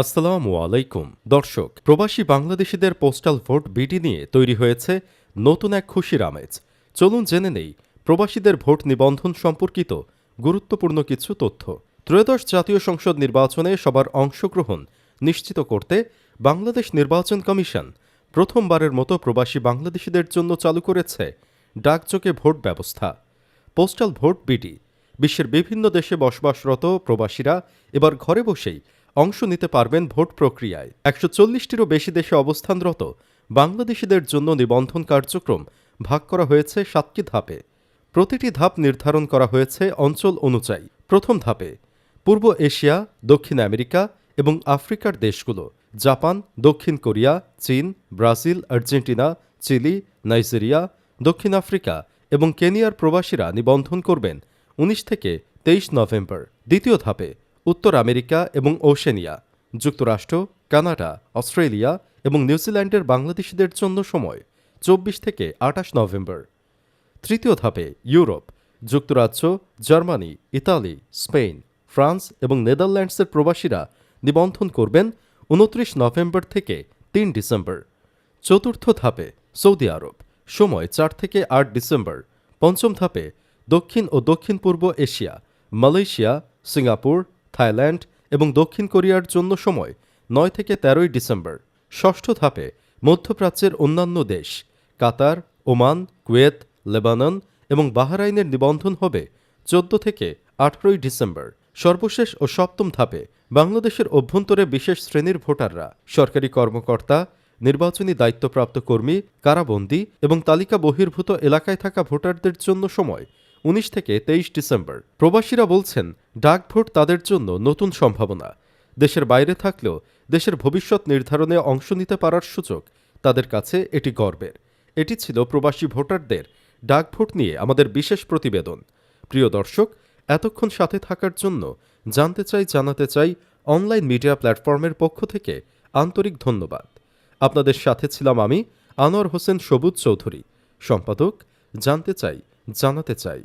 আসসালামু আলাইকুম। দর্শক, প্রবাসী বাংলাদেশিদের পোস্টাল ভোট বিডি নিয়ে তৈরি হয়েছে নতুন এক খুশির আমেজ। চলুন জেনে নেই, প্রবাসীদের ভোট নিবন্ধন সম্পর্কিত গুরুত্বপূর্ণ কিছু তথ্য। ত্রয়োদশ জাতীয় সংসদ নির্বাচনে সবার অংশগ্রহণ নিশ্চিত করতে বাংলাদেশ নির্বাচন কমিশন প্রথমবারের মতো প্রবাসী বাংলাদেশিদের জন্য চালু করেছে ডাকযোগে ভোট ব্যবস্থা। পোস্টাল ভোট বিডি, বিশ্বের বিভিন্ন দেশে বসবাসরত প্রবাসীরা এবার ঘরে বসেই অংশ নিতে পারবেন ভোট প্রক্রিয়ায়। একশো চল্লিশটিরও বেশি দেশে অবস্থানরত বাংলাদেশিদের জন্য নিবন্ধন কার্যক্রম ভাগ করা হয়েছে সাতটি ধাপে। প্রতিটি ধাপ নির্ধারণ করা হয়েছে অঞ্চল অনুযায়ী। প্রথম ধাপে পূর্ব এশিয়া, দক্ষিণ আমেরিকা এবং আফ্রিকার দেশগুলো। জাপান, দক্ষিণ কোরিয়া, চীন, ব্রাজিল, আর্জেন্টিনা, চিলি, নাইজেরিয়া, দক্ষিণ আফ্রিকা এবং কেনিয়ার প্রবাসীরা নিবন্ধন করবেন উনিশ থেকে তেইশ নভেম্বর। দ্বিতীয় ধাপে উত্তর আমেরিকা এবং ওশেনিয়া, যুক্তরাষ্ট্র, কানাডা, অস্ট্রেলিয়া এবং নিউজিল্যান্ডের বাংলাদেশিদের জন্য সময় চব্বিশ থেকে আটাশ নভেম্বর। তৃতীয় ধাপে ইউরোপ, যুক্তরাজ্য, জার্মানি, ইতালি, স্পেন, ফ্রান্স এবং নেদারল্যান্ডসের প্রবাসীরা নিবন্ধন করবেন উনত্রিশ নভেম্বর থেকে তিন ডিসেম্বর। চতুর্থ ধাপে সৌদি আরব, সময় চার থেকে আট ডিসেম্বর। পঞ্চম ধাপে দক্ষিণ ও দক্ষিণ পূর্ব এশিয়া, মালয়েশিয়া, সিঙ্গাপুর থাইল্যান্ড এবং দক্ষিণ কোরিয়ার জন্য সময় নয় থেকে তেরোই ডিসেম্বর। ষষ্ঠ ধাপে মধ্যপ্রাচ্যের অন্যান্য দেশ কাতার, ওমান, কুয়েত, লেবানন এবং বাহরাইনের নিবন্ধন হবে চোদ্দ থেকে আঠারোই ডিসেম্বর। সর্বশেষ ও সপ্তম ধাপে বাংলাদেশের অভ্যন্তরে বিশেষ শ্রেণির ভোটাররা সরকারি কর্মকর্তা, নির্বাচনী দায়িত্বপ্রাপ্ত কর্মী, কারাবন্দী এবং তালিকা বহির্ভূত এলাকায় থাকা ভোটারদের জন্য সময় উনিশ থেকে তেইশ ডিসেম্বর। প্রবাসীরা বলছেন ডাক ভোট তাদের জন্য নতুন সম্ভাবনা। দেশের বাইরে থাকলেও দেশের ভবিষ্যৎ নির্ধারণে অংশ নিতে পারার সুযোগ তাদের কাছে এটি গর্বের। এটি ছিল প্রবাসী ভোটারদের ডাক ভোট নিয়ে আমাদের বিশেষ প্রতিবেদন। প্রিয় দর্শক, এতক্ষণ সাথে থাকার জন্য জানতে চাই, জানাতে চাই অনলাইন মিডিয়া প্ল্যাটফর্মের পক্ষ থেকে আন্তরিক ধন্যবাদ। আপনাদের সাথে ছিলাম আমি আনোয়ার হোসেন সবুজ চৌধুরী। সম্পাদক, জানতে চাই, জানাতে চাই।